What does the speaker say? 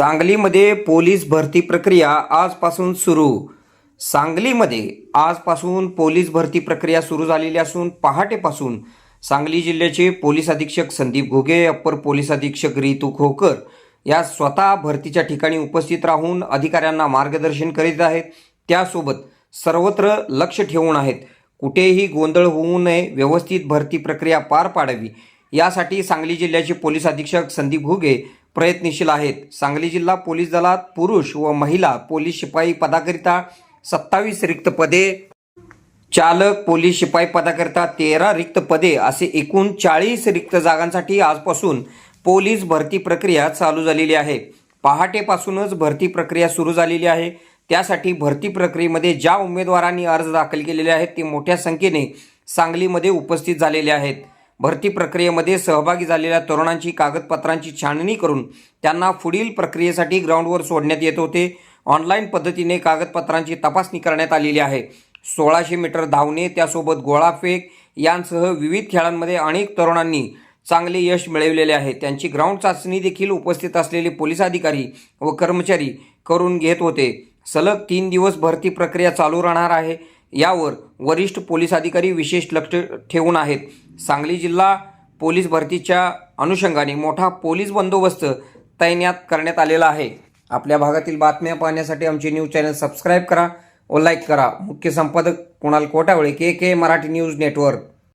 सांगलीमध्ये पोलीस भरती प्रक्रिया आजपासून सुरू. सांगलीमध्ये आजपासून पोलीस भरती प्रक्रिया सुरू झालेली असून पहाटेपासून सांगली जिल्ह्याचे पोलीस अधीक्षक संदीप घोगे अप्पर पोलीस अधीक्षक रितू खोकर या स्वतः भरतीच्या ठिकाणी उपस्थित राहून अधिकाऱ्यांना मार्गदर्शन करीत आहेत. त्यासोबत सर्वत्र लक्ष ठेवून आहेत. कुठेही गोंधळ होऊ नये व्यवस्थित भरती प्रक्रिया पार पाडावी. यासाठी सांगली जिल्ह्याचे पोलीस अधीक्षक संदीप घुगे प्रयत्नशील आहेत. सांगली जिल्हा पोलीस दलात पुरुष व महिला पोलीस शिपाई पदाकरिता सत्तावीस रिक्त पदे. चालक पोलीस शिपाई पदाकरिता तेरा रिक्त पदे असे एकूण चाळीस रिक्त जागांसाठी आजपासून पोलीस भरती प्रक्रिया चालू झालेली आहे. पहाटेपासूनच भरती प्रक्रिया सुरू झालेली आहे. त्यासाठी भरती प्रक्रियेमध्ये ज्या उमेदवारांनी अर्ज दाखल केलेले आहेत ते मोठ्या संख्येने सांगलीमध्ये उपस्थित झालेले आहेत. भरती प्रक्रियेमध्ये सहभागी झालेल्या तरुणांची कागदपत्रांची छाननी करून त्यांना पुढील प्रक्रियेसाठी ग्राउंडवर सोडण्यात येत होते. ऑनलाईन पद्धतीने कागदपत्रांची तपासणी करण्यात आलेली आहे. सोळाशे मीटर धावणे त्यासोबत गोळाफेक यांसह विविध खेळांमध्ये अनेक तरुणांनी चांगले यश मिळवलेले आहे. त्यांची ग्राउंड चाचणी देखील उपस्थित असलेले पोलीस अधिकारी व कर्मचारी करून घेत होते. सलग तीन दिवस भरती प्रक्रिया चालू राहणार आहे. यावर वरिष्ठ पोलीस अधिकारी विशेष लक्ष ठेवून आहेत. सांगली जिल्हा पोलीस भरतीच्या अनुषंगाने मोठा पोलीस बंदोबस्त तैनात करण्यात आलेला आहे. आपल्या भागातील बातम्या पाहण्यासाठी आमचे न्यूज चॅनल सबस्क्राईब करा व लाईक करा. मुख्य संपादक Kunal Kotawale K K Marathi news network.